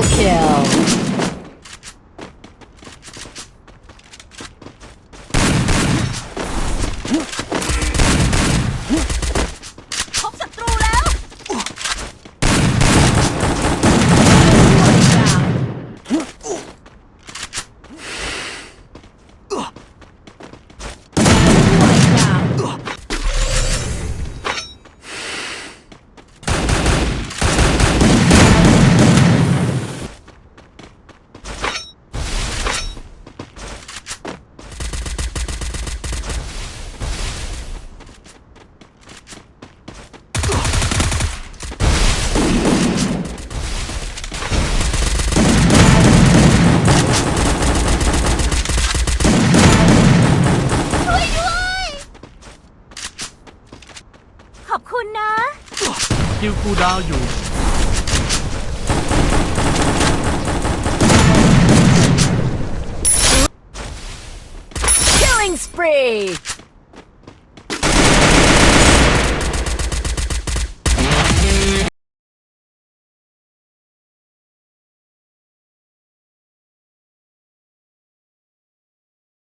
Triple kill. กิลคูดาวอยู่ Killing spree